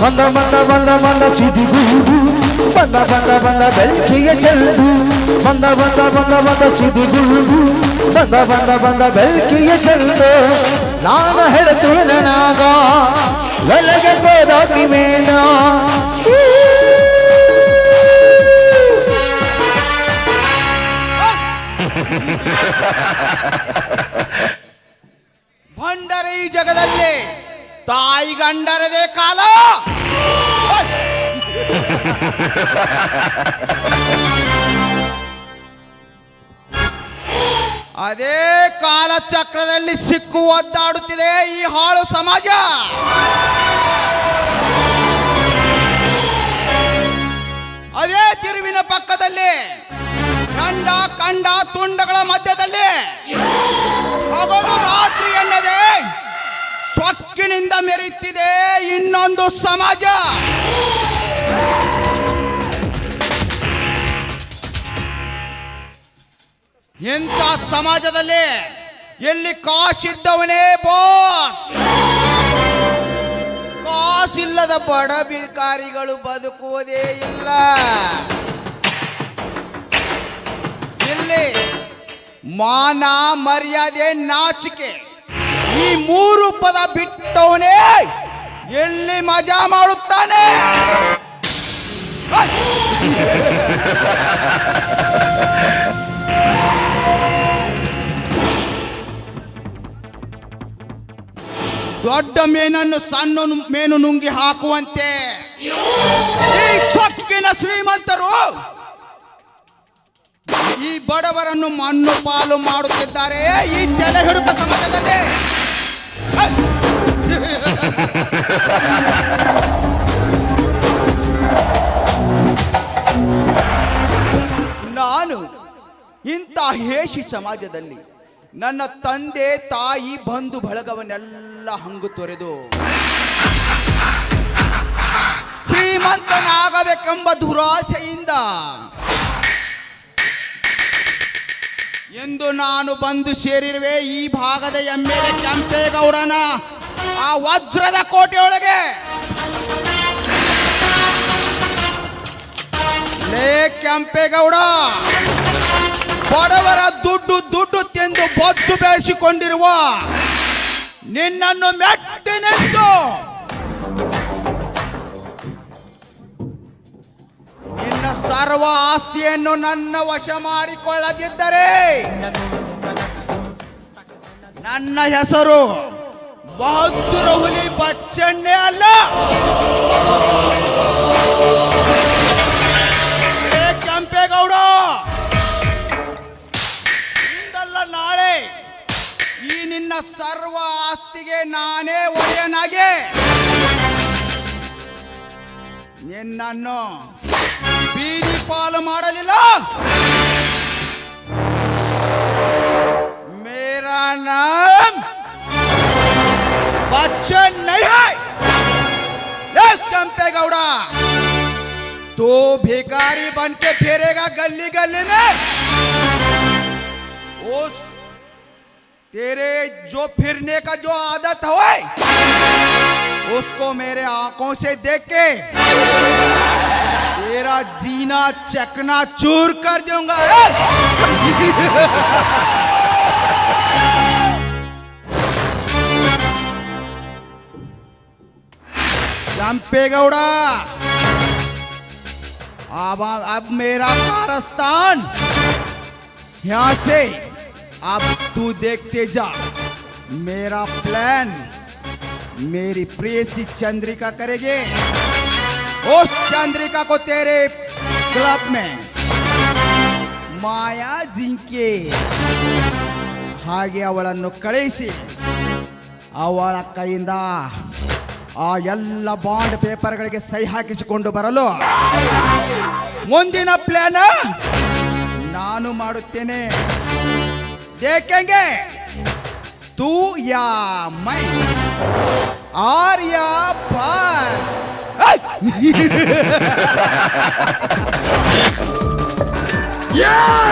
ಬಂದ ಬಂದ ಬಂದ ಬಂದ ಚಿದಿಗೂಡು ಬಂದ ಬಂದ ಬಂದ ಬೆಳಕಿಗೆ ಚೆಲ್ಲು ಬಂದ ಬಂದ ಬಂದ ಬಂದ ಚಿದಿಗೂಡು ಬಂದ ಬಂದ ಬಂದ ಬೆಳಕಿಗೆ ಚೆಲ್ಲು ನಾನು ಹೆಡತುಳನಾಗ ಒಳಗೆ ಹೋದಾಗಿ ಮೇನ ಭಂಡರ ಈ ಜಗದಲ್ಲಿ ತಾಯಿ ಗಂಡರದೇ ಕಾಲ. ಅದೇ ಕಾಲಚಕ್ರದಲ್ಲಿ ಸಿಕ್ಕು ಒದ್ದಾಡುತ್ತಿದೆ ಈ ಹಾಳು ಸಮಾಜ. ಮೆರೆಯುತ್ತಿದೆ ಇನ್ನೊಂದು ಸಮಾಜ. ಎಂಥ ಸಮಾಜದಲ್ಲಿ ಎಲ್ಲಿ ಕಾಸಿದ್ದವನೇ ಬಾಸ್? ಕಾಸಿಲ್ಲದ ಬಡ ಬಿಕಾರಿಗಳು ಬದುಕುವುದೇ ಇಲ್ಲ. ಇಲ್ಲಿ ಮಾನ ಮರ್ಯಾದೆ ನಾಚಿಕೆ. ಈ ಮೂರು ಪದ ಬಿಟ್ಟವನೇ ಎಲ್ಲಿ ಮಜಾ ಮಾಡುತ್ತಾನೆ? ದೊಡ್ಡ ಮೇನನ್ನು ಸಣ್ಣ ಮೇನು ನುಂಗಿ ಹಾಕುವಂತೆ. ಈ ಸೊಕ್ಕಿನ ಶ್ರೀಮಂತರು ಈ ಬಡವರನ್ನು ಮಣ್ಣು ಪಾಲು ಮಾಡುತ್ತಿದ್ದಾರೆ. ಈ ತಲೆ ಹಿಡಿತ ಸಮಾಜದಲ್ಲಿ! ನಾನು ಇಂಥ ಹೇಷಿ ಸಮಾಜದಲ್ಲಿ ನನ್ನ ತಂದೆ ತಾಯಿ ಬಂಧು ಬಳಗವನ್ನೆಲ್ಲ ಹಂಗು ತೊರೆದು ಶ್ರೀಮಂತನಾಗಬೇಕೆಂಬ ದುರಾಸೆಯಿಂದ ಎಂದು ನಾನು ಬಂದು ಸೇರಿರುವೆ ಈ ಭಾಗದ ಎಂ ಎಲ್ ಎ ಕೆಂಪೇಗೌಡನ ಆ ವಜ್ರದ ಕೋಟೆಯೊಳಗೆ. ಲೇ ಕೆಂಪೇಗೌಡ, ಬಡವರ ದುಡ್ಡು ದುಡ್ಡು ತಿಂದು ಬೊಚ್ಚು ಬೆಳೆಸಿಕೊಂಡಿರುವ ನಿನ್ನನ್ನು ಮೆಟ್ಟಿನೆಂದು ಸರ್ವ ಆಸ್ತಿಯನ್ನು ನನ್ನ ವಶ ಮಾಡಿಕೊಳ್ಳದಿದ್ದರೆ ನನ್ನ ಹೆಸರು ಬಹದ್ದೂರ ಹುಲಿ ಬಚ್ಚಣ್ಣೆ ಅಲ್ಲ. ಕೆಂಪೇಗೌಡ, ಇಂದಲ್ಲ ನಾಳೆ ಈ ನಿನ್ನ ಸರ್ವ ಆಸ್ತಿಗೆ ನಾನೇ ಒಡೆಯನಾಗೆ. ನಿನ್ನನ್ನು ಬೀದಿ ಪಾಲು ಮಾಡಲಿಲ್ಲ ಮೇರಾ ನಾಮ್ ಬಚ್ಚನ್ ನೈ ಹೈ ಎಸ್ ಕೆಂಪೇಗೌಡ तो भिखारी बन के फिरेगा गली गली में उस तेरे जो फिरने का जो आदत है उसको मेरे आँखों से देख। के तेरा जीना, चकना, चूर कर दूँगा। चंपेगौड़ा अब अब मेरा कारस्तान यहाँ से, अब तू देखते जा, मेरा प्लान मेरी प्रेसी चंद्रिका करेगी उस चंद्रिका को तेरे क्लब में ಮಾಯಾ ಜಿಂಕೆ ಹಾಗೆ ಅವಳನ್ನು ಕಳುಹಿಸಿ ಅವಳ ಕೈಯಿಂದ ಆ ಎಲ್ಲ ಬಾಂಡ್ ಪೇಪರ್ಗಳಿಗೆ ಸಹಿ ಹಾಕಿಸಿಕೊಂಡು ಬರಲು ಮುಂದಿನ ಪ್ಲಾನ್ ನಾನು ಮಾಡುತ್ತೇನೆ ದೇಖೆಂಗೆ தூயாமை ஆர்யா பார் Yeah!